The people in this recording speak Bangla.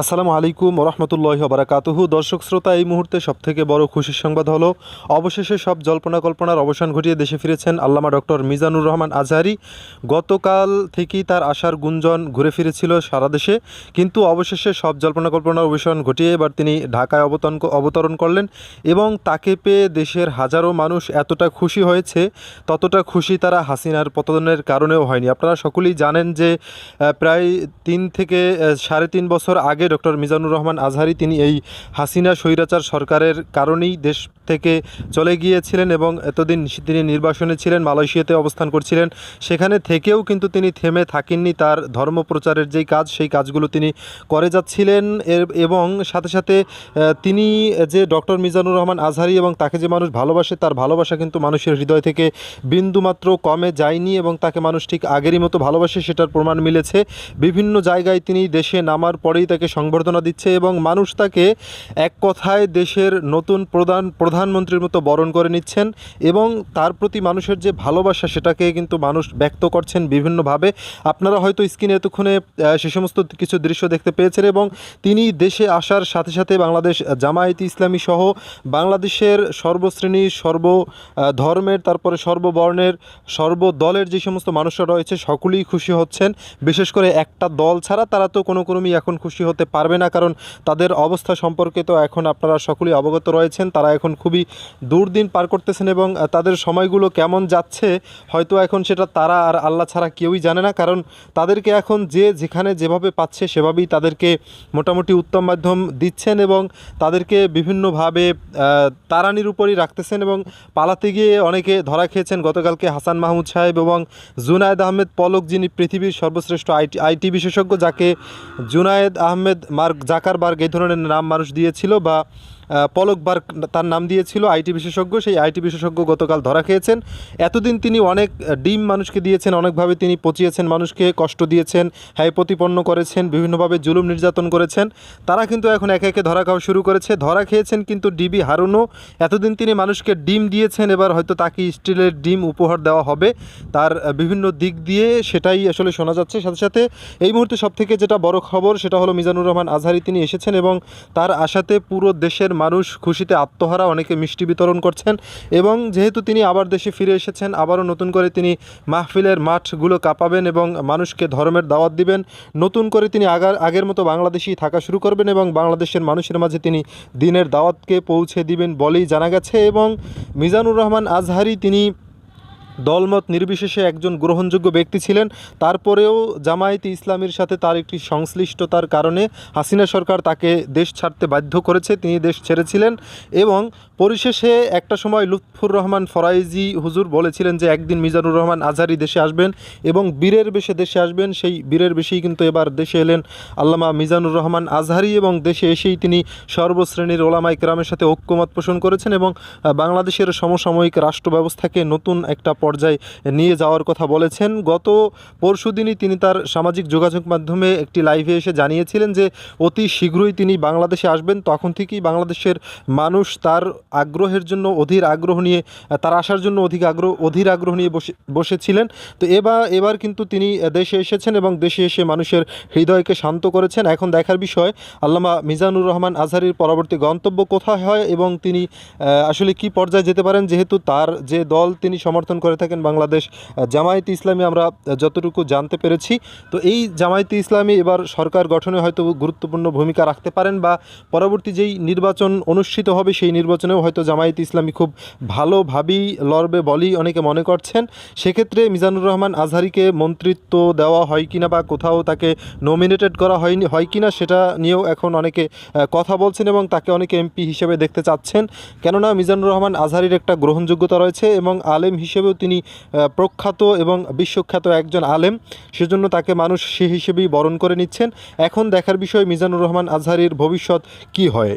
আসসালামু আলাইকুম রহমতুল্লাহ বারাকাতুহু দর্শক শ্রোতা, এই মুহূর্তে সবথেকে বড় খুশির সংবাদ হলো, অবশেষে সব জল্পনা কল্পনার অবসান ঘটিয়ে দেশে ফিরেছেন আল্লামা ডক্টর মিজানুর রহমান আজহারি। গতকাল থেকেই তার আশার গুঞ্জন ঘুরে ফিরেছিল সারা দেশে, কিন্তু অবশেষে সব জল্পনা কল্পনার অবসান ঘটিয়ে এবার তিনি ঢাকায় অবতরণ অবতরণ করলেন এবং তাকে পেয়ে দেশের হাজারো মানুষ এতটা খুশি হয়েছে, ততটা খুশি তারা হাসিনার পতনের কারণেও হয়নি। আপনারা সকলেই জানেন যে প্রায় তিন থেকে সাড়ে তিন বছর আগে ডক্টর মিজানুর রহমান আজহারি, তিনি এই হাসিনা স্বৈরাচার সরকারের কারণেই দেশ থেকে চলে গিয়েছিলেন এবং এতদিন তিনি নির্বাসনে ছিলেন, মালয়েশিয়াতে অবস্থান করছিলেন। সেখানে থেকেও কিন্তু তিনি থেমে থাকেননি তার ধর্ম প্রচারের যেই কাজ, সেই কাজগুলো তিনি করে যাচ্ছিলেন। এবং সাথে সাথে তিনি যে ডক্টর মিজানুর রহমান আজহারি এবং তাকে যে মানুষ ভালোবাসে, তার ভালোবাসা কিন্তু মানুষের হৃদয় থেকে বিন্দুমাত্র কমে যায়নি এবং তাকে মানুষ ঠিক আগেরই মতো ভালোবাসে, সেটার প্রমাণ মিলেছে। বিভিন্ন জায়গায় তিনি দেশে নামার পরেই তাকে সংবর্ধনা দিচ্ছে এবং মানুষ তাকে এক কথায় দেশের নতুন প্রধান প্রধানমন্ত্রীর মতো বরণ করে নিচ্ছেন এবং তার প্রতি মানুষের যে ভালোবাসা সেটাকে কিন্তু মানুষ ব্যক্ত করছেন বিভিন্নভাবে। আপনারা হয়তো স্ক্রিনে এতক্ষণে সে সমস্ত কিছু দৃশ্য দেখতে পেয়েছেন এবং তিনি দেশে আসার সাথে সাথে বাংলাদেশ জামায়াতি ইসলামী সহ বাংলাদেশের সর্বশ্রেণী, সর্ব ধর্মের, তারপরে সর্ববর্ণের, সর্বদলের যে সমস্ত মানুষরা রয়েছে সকলেই খুশি হচ্ছেন। বিশেষ করে একটা দল ছাড়া তারা তো কোনো ক্রমেই এখন খুশি হতে পারবে না, কারণ তাদের অবস্থা সম্পর্কে তো এখন আপনারা সকলেই অবগত রয়েছেন। তারা এখন খুবই দুর্দিন পার করতেছেন এবং তাদের সময়গুলো কেমন যাচ্ছে, হয়তো এখন সেটা তারা আর আল্লাহ ছাড়া কেউই জানে না। কারণ তাদেরকে এখন যে যেখানে যেভাবে পাচ্ছে, সেভাবেই তাদেরকে মোটামুটি উত্তম মাধ্যম দিচ্ছেন এবং তাদেরকে বিভিন্নভাবে তারানির উপরই রাখতেছেন এবং পালাতে গিয়ে অনেকে ধরা খেয়েছেন। গতকালকে হাসান মাহমুদ সাহেব এবং জুনায়েদ আহমেদ পলক, যিনি পৃথিবীর সর্বশ্রেষ্ঠ আইটি আইটি বিশেষজ্ঞ, যাকে জুনায়েদ আহমেদ মার্ক জাকারবার্গ এই ধরনের নাম মানুষ দিয়েছিল বা পলক বার্গ তার নাম দিয়েছিল আইটি বিশেষজ্ঞ। সেই আইটি বিশেষজ্ঞ গতকাল ধরা খেয়েছেন। এতদিন তিনি অনেক ডিম মানুষকে দিয়েছেন, অনেকভাবে তিনি পচিয়েছেন মানুষকে, কষ্ট দিয়েছেন হ্যায় প্রতিপন্ন করেছেন, বিভিন্নভাবে জুলুম নির্যাতন করেছেন। তারা কিন্তু এখন একে একে ধরা খাওয়া শুরু করেছে। ধরা খেয়েছেন কিন্তু ডিবি হারুনও। এতদিন তিনি মানুষকে ডিম দিয়েছেন, এবার হয়তো তাকে স্টিলের ডিম উপহার দেওয়া হবে। তার বিভিন্ন দিক দিয়ে সেটাই আসলে শোনা যাচ্ছে। সাথে সাথে এই মুহূর্তে সবথেকে যেটা বড় খবর, সেটা হলো মিজানুর রহমান আজহারি তিনি এসেছেন এবং তার আশাতে পুরো দেশের মানুষ খুশিতে আত্মহারা, অনেকে মিষ্টি বিতরণ করছেন এবং যেহেতু তিনি আবার দেশে ফিরে এসেছেন, আবারও নতুন করে তিনি মাহফিলের মাঠগুলো কাঁপাবেন এবং মানুষকে ধর্মের দাওয়াত দিবেন। নতুন করে তিনি আগার আগের মতো বাংলাদেশি থাকা শুরু করবেন এবং বাংলাদেশের মানুষের মাঝে তিনি দিনের দাওয়াতকে পৌঁছে দিবেন বলেই জানা গেছে এবং মিজানুর রহমান আজহারি তিনি দলমত নির্বিশেষে একজন গ্রহণযোগ্য ব্যক্তি ছিলেন। তারপরেও জামায়াতে ইসলামীর সাথে তার একটি সংশ্লিষ্টতার কারণে হাসিনা সরকার তাকে দেশ ছাড়তে বাধ্য করেছে, তিনি দেশ ছেড়েছিলেন এবং পরিশেষে একটা সময় লুৎফুর রহমান ফরাইজি হুজুর বলেছিলেন যে, একদিন মিজানুর রহমান আজহারি দেশে আসবেন এবং বীরের বেশে দেশে আসবেন। সেই বীরের বেশেই কিন্তু এবার দেশে এলেন আল্লামা মিজানুর রহমান আজহারি এবং দেশে এসেই তিনি সর্বশ্রেণীর ওলামাই কেরামের সাথে ঐক্যমত পোষণ করেছেন এবং বাংলাদেশের সমসাময়িক রাষ্ট্র ব্যবস্থাকে নতুন একটা পর্যায়ে নিয়ে যাওয়ার কথা বলেছেন। গত পরশুদিনই তিনি তার সামাজিক যোগাযোগ মাধ্যমে একটি লাইভে এসে জানিয়েছিলেন যে, অতি শীঘ্রই তিনি বাংলাদেশে আসবেন। তখন থেকেই বাংলাদেশের মানুষ তার আগ্রহের জন্য অধীর আগ্রহ নিয়ে, তার আসার জন্য অধিক আগ্রহ, অধীর আগ্রহ নিয়ে বসে, বসেছিলেন। তো এবার এবার কিন্তু তিনি দেশে এসেছেন এবং দেশে এসে মানুষের হৃদয়কে শান্ত করেছেন। এখন দেখার বিষয়, আল্লামা মিজানুর রহমান আজহারির পরবর্তী গন্তব্য কোথায় হয় এবং তিনি আসলে কি পর্যায়ে যেতে পারেন? যেহেতু তার যে দল তিনি সমর্থন করে থাকেন বাংলাদেশ জামায়াতে ইসলামী আমরা যতটুকু জানতে পেরেছি। তো এই জামায়াতে ইসলামী এবার সরকার গঠনে হয়তো গুরুত্বপূর্ণ ভূমিকা রাখতে পারেন বা পরবর্তী যেই নির্বাচন অনুষ্ঠিত হবে সেই নির্বাচনেও হয়তো জামায়াতে ইসলামী খুব ভালোভাবেই লড়বে বলেই অনেকে মনে করছেন। সেক্ষেত্রে মিজানুর রহমান আজহারিকে মন্ত্রিত্ব দেওয়া হয় কিনা বা কোথাও তাকে নমিনেটেড করা হয়নি, হয় কিনা সেটা নিয়েও এখন অনেকে কথা বলছেন এবং তাকে অনেকে এমপি হিসেবে দেখতে চাচ্ছেন। কেননা মিজানুর রহমান আজহারির একটা গ্রহণযোগ্যতা রয়েছে এবং আলেম হিসেবেও তিনি আহ, প্রখ্যাত এবং বিশ্বখ্যাত একজন আলেম সেজন্য তাকে মানুষ সে হিসেবেই বরণ করে নিচ্ছেন। এখন দেখার বিষয় মিজানুর রহমান আজহারির ভবিষ্যৎ কি হয়?